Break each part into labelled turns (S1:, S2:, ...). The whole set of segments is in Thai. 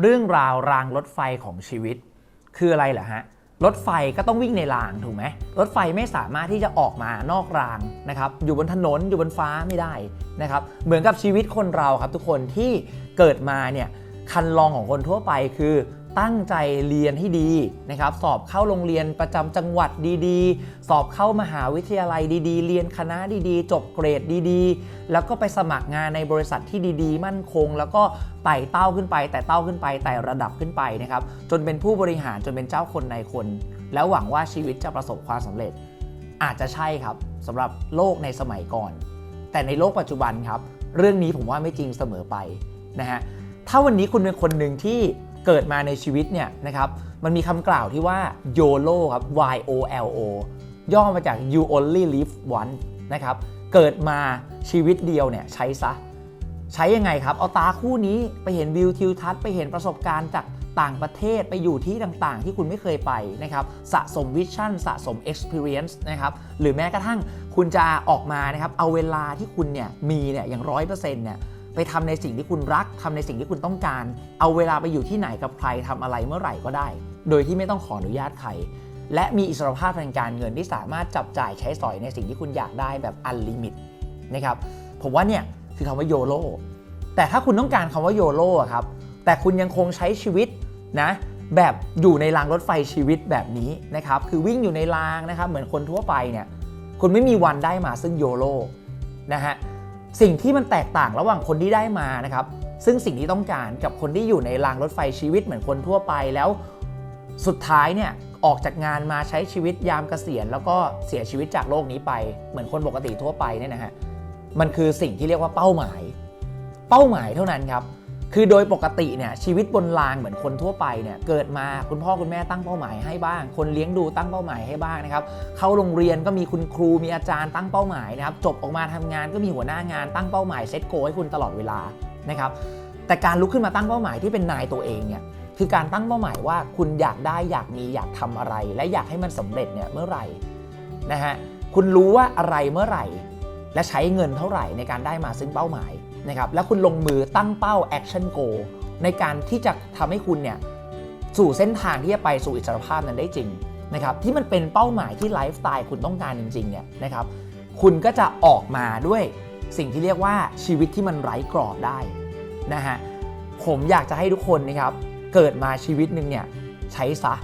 S1: เรื่องราวรางรถไฟของชีวิต คืออะไรเหรอฮะรถไฟก็ต้องวิ่งในรางถูกไหมรถไฟไม่สามารถที่จะออกมานอกรางนะครับอยู่บนถนนอยู่บนฟ้าไม่ได้นะครับเหมือนกับชีวิตคนเราครับทุกคนที่เกิดมาเนี่ยคันลองของคนทั่วไปคือ ตั้งใจเรียนให้ดีนะครับ สอบเข้าโรงเรียนประจำจังหวัดดีๆ สอบเข้ามหาวิทยาลัยดีๆ เรียนคณะดีๆ จบเกรดดีๆ แล้วก็ไปสมัครงานในบริษัทที่ดีๆ มั่นคง แล้วก็ไต่เต้าขึ้นไปไต่เต้าขึ้นไปไต่ระดับขึ้นไปนะครับ จนเป็นผู้บริหารจนเป็นเจ้าคนในคน แล้วหวังว่าชีวิตจะประสบความสำเร็จ อาจจะใช่ครับสำหรับโลกในสมัยก่อน แต่ในโลกปัจจุบันครับ เรื่องนี้ผมว่าไม่จริงเสมอไปนะฮะถ้าวันนี้คุณเป็นคนหนึ่งที่ เกิดมาในชีวิตเนี่ยนะครับมันมีคำกล่าวที่ว่า YOLO ครับ Y O L O ย่อมาจาก you only live once นะครับเกิดมาชีวิตเดียวเนี่ยใช้ซะ ใช้ยังไงครับ เอาตาคู่นี้ไปเห็นวิวทิวทัศน์ไปเห็นประสบการณ์จากต่างประเทศไปอยู่ที่ต่างๆ ที่คุณไม่เคยไปนะครับสะสมวิชั่นสะสม experience นะครับหรือแม้กระทั่งคุณจะออกมานะครับเอาเวลาที่คุณเนี่ยมีเนี่ยอย่างร้อยเปอร์เซ็นต์เนี่ย ไปทำในสิ่งที่คุณรักทำในสิ่งที่คุณต้องการ เอาเวลาไปอยู่ที่ไหนกับใครทำอะไรเมื่อไหร่ก็ได้ โดยที่ไม่ต้องขออนุญาตใคร และมีอิสรภาพทางการเงินที่สามารถจับจ่ายใช้สอยในสิ่งที่คุณอยากได้แบบอันลิมิตนะครับผมว่าเนี่ยคือคำว่าโยโ o แต่ถ้าคุณต้องการคำว่าโยโ o อะครับแต่คุณยังคงใช้ชีวิตนะแบบอยู่ในรางรถไฟชีวิตแบบนี้นะครับคือวิ่งอยู่ในรางนะครับเหมือนคนทั่วไปเนี่ยคุณไม่มีวันได้มาซึ่งโยโ o นะฮะ สิ่งที่มันแตกต่างระหว่างคนที่ได้มานะครับ ซึ่งสิ่งที่ต้องการกับคนที่อยู่ในรางรถไฟชีวิตเหมือนคนทั่วไปแล้วสุดท้ายเนี่ยออกจากงานมาใช้ชีวิตยามเกษียณ แล้วก็เสียชีวิตจากโลกนี้ไป เหมือนคนปกติทั่วไปเนี่ยนะฮะมันคือสิ่งที่เรียกว่าเป้าหมาย เป้าหมายเท่านั้นครับ คือโดยปกติเนี่ยชีวิตบนรางเหมือนคนทั่วไปเนี่ยเกิดมาคุณพ่อคุณแม่ตั้งเป้าหมายให้บ้าง คนเลี้ยงดูตั้งเป้าหมายให้บ้างนะครับเข้าโรงเรียนก็มีคุณครูมีอาจารย์ตั้งเป้าหมายนะครับจบออกมาทำงานก็มีหัวหน้างานตั้งเป้าหมายเซตโกให้คุณตลอดเวลานะครับแต่การลุกขึ้นมาตั้งเป้าหมายที่เป็นนายตัวเองเนี่ยคือการตั้งเป้าหมายว่าคุณอยากได้อยากมีอยากทำอะไร และอยากให้มันสำเร็จเนี่ยเมื่อไหร่นะฮะคุณรู้ว่าอะไรเมื่อไหร่ และใช้เงินเท่าไหร่ในการได้มาซึ่งเป้าหมาย นะครับแล้วคุณลงมือตั้งเป้า action goal ในการที่จะทำให้คุณเนี่ยสู่เส้นทางที่จะไปสู่อิสรภาพนั้นได้จริงนะครับที่มันเป็นเป้าหมายที่ไลฟ์สไตล์คุณต้องการจริงๆเนี่ยนะครับคุณก็จะออกมาด้วยสิ่งที่เรียกว่าชีวิตที่มันไร้กรอบได้นะฮะผมอยากจะให้ทุกคนนะครับเกิดมาชีวิตหนึ่งเนี่ยใช้ซะ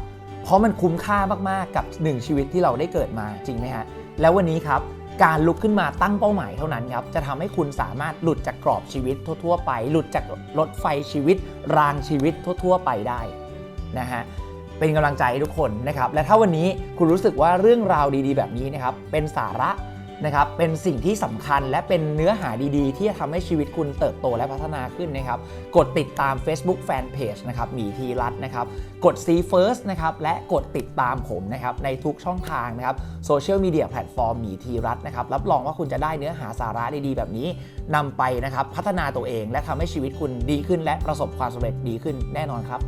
S1: เพราะมันคุ้มค่ามากๆกับหนึ่งชีวิตที่เราได้เกิดมาจริงไหมฮะแล้ววันนี้ครับ การลุกขึ้นมาตั้งเป้าหมายเท่านั้นครับ จะทำให้คุณสามารถหลุดจากกรอบชีวิตทั่ว ๆ ไป หลุดจากรถไฟชีวิต รางชีวิตทั่ว ๆ ไปได้นะฮะเป็นกำลังใจให้ทุกคนนะครับและถ้าวันนี้คุณรู้สึกว่าเรื่องราวดีๆ แบบนี้นะครับเป็นสาระ นะครับเป็นสิ่งที่สำคัญและเป็นเนื้อหาดีๆ ที่จะทำให้ชีวิตคุณเติบโตและพัฒนาขึ้นนะครับ กดติดตาม Facebook Fanpage นะครับหมีทีรัตนะครับ กด See First นะครับและกดติดตามผมนะครับในทุกช่องทางนะครับโซเชียลมีเดียแพลตฟอร์มหมีทีรัตน์นะครับรับรองว่าคุณจะได้เนื้อหาสาระดีๆ แบบนี้นำไปนะครับพัฒนาตัวเองและทำให้ชีวิตคุณดีขึ้น และประสบความสำเร็จดีขึ้นแน่นอนครับ